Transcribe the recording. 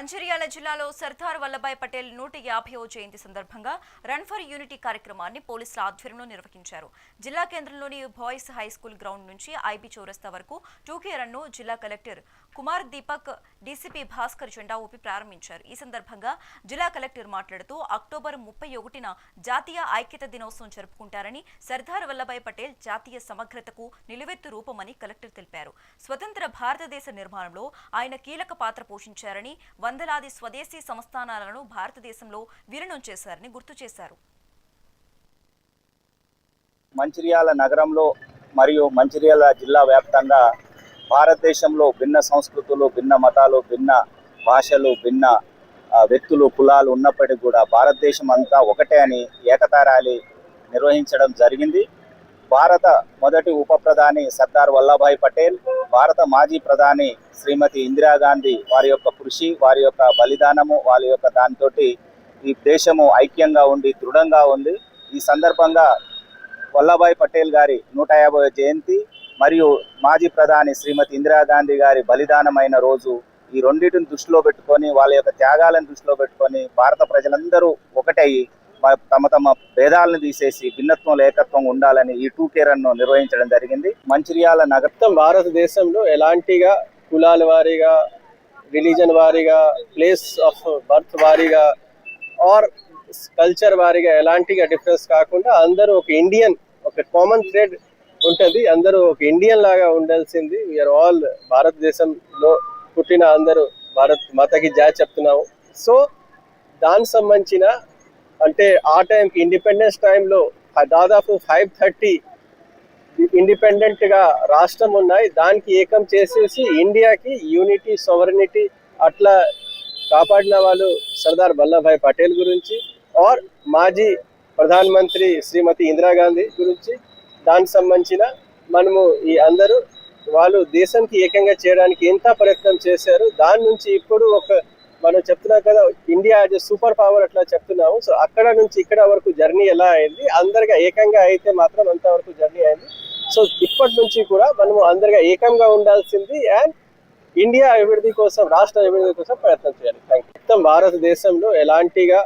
మంచిర్యాల జిల్లాలో సర్దార్ వల్లభాయ్ పటేల్ నూట యాభైవ జయంతి సందర్భంగా రన్ ఫర్ యూనిటీ కార్యక్రమాన్ని పోలీసుల ఆధ్వర్యంలో నిర్వహించారు. జిల్లా కేంద్రంలోని బాయ్స్ హై స్కూల్ గ్రౌండ్ నుంచి ఐబీ చౌరస్తా వరకు టూకే రన్ను జిల్లా కలెక్టర్ కుమార్ దీపక్ డీసీపీ భాస్కర్ జెండా ఊపి ప్రారంభించారు. ఈ సందర్భంగా జిల్లా కలెక్టర్ మాట్లాడుతూ అక్టోబర్ ముప్పై ఒకటిన జాతీయ ఐక్యత దినోత్సవం జరుపుకుంటారని సర్దార్ వల్లభాయ్ పటేల్ జాతీయ సమగ్రతకు నిలువెత్తు రూపమని కలెక్టర్ తెలిపారు. స్వతంత్ర భారతదేశ నిర్మాణంలో ఆయన కీలక పాత్ర పోషించారని వందలాది స్వదేశీ సంస్థానాలను భారతదేశంలో విలీనం చేశారని గుర్తు చేశారు. మంచిర్యాల నగరంలో మరియు మంచిర్యాల జిల్లా వ్యాప్తంగా భారతదేశంలో భిన్న సంస్కృతులు భిన్న మతాలు భిన్న భాషలు భిన్న వ్యక్తులు కులాలు ఉన్నప్పటికీ కూడా భారతదేశం అంతా ఒకటే అని ఏకతారాలి నిర్వహించడం జరిగింది. భారత మొదటి ఉప ప్రధాని సర్దార్ వల్లభాయ్ పటేల్ భారత మాజీ ప్రధాని శ్రీమతి ఇందిరాగాంధీ వారి యొక్క కృషి వారి యొక్క బలిదానము వారి యొక్క దానితోటి ఈ దేశము ఐక్యంగా ఉండి దృఢంగా ఉంది. ఈ సందర్భంగా వల్లభాయ్ పటేల్ గారి నూట యాభై జయంతి మరియు మాజీ ప్రధాని శ్రీమతి ఇందిరాగాంధీ గారి బలిదానమైన రోజు ఈ రెండింటిని దృష్టిలో పెట్టుకొని వాళ్ళ యొక్క త్యాగాలను దృష్టిలో పెట్టుకొని భారత ప్రజలందరూ ఒకటయ్యి తమ తమ భేదాలను తీసేసి భిన్నత్వం ఏకత్వం ఉండాలని ఈ టూ కేరన్ను నిర్వహించడం జరిగింది. మంచిర్యాల నగరం భారతదేశంలో ఎలాంటిగా కులాల వారీగా రిలీజన్ వారీగా ప్లేస్ ఆఫ్ బర్త్ వారీగా ఆర్ కల్చర్ వారీగా ఎలాంటిగా డిఫరెన్స్ కాకుండా అందరూ ఒక ఇండియన్ ఒక కామన్ థ్రెడ్ ఉంటుంది. అందరూ ఒక ఇండియన్ లాగా ఉండాల్సింది. వీఆర్ ఆల్ భారతదేశంలో పుట్టిన అందరూ భారత్ మాతకి జా చెప్తున్నాము. సో దానికి సంబంధించిన అంటే ఆ టైంకి ఇండిపెండెన్స్ టైంలో దాదాపు ఫైవ్ థర్టీ ఇండిపెండెంట్గా రాష్ట్రం ఉన్నాయి. దానికి ఏకం చేసేసి ఇండియాకి యూనిటీ సోవరినిటీ అట్లా కాపాడిన వాళ్ళు సర్దార్ వల్లభాయ్ పటేల్ గురించి ఆర్ మాజీ ప్రధానమంత్రి శ్రీమతి ఇందిరాగాంధీ గురించి. దానికి సంబంధించిన మనము ఈ అందరూ వాళ్ళు దేశానికి ఏకంగా చేయడానికి ఎంత ప్రయత్నం చేశారు దాని నుంచి ఇప్పుడు ఒక మనం చెప్తున్నాం కదా ఇండియా యాజ్ సూపర్ పవర్ అట్లా చెప్తున్నాము. సో అక్కడ నుంచి ఇక్కడ వరకు జర్నీ ఎలా అయింది? అందరిగా ఏకంగా అయితే మాత్రం అంతవరకు జర్నీ అయింది. సో ఇప్పటి నుంచి కూడా మనము అందరిగా ఏకంగా ఉండాల్సింది అండ్ ఇండియా అభివృద్ధి కోసం రాష్ట్ర అభివృద్ధి కోసం ప్రయత్నం చేయాలి. థ్యాంక్ యూ మొత్తం భారతదేశంలో ఎలాంటిగా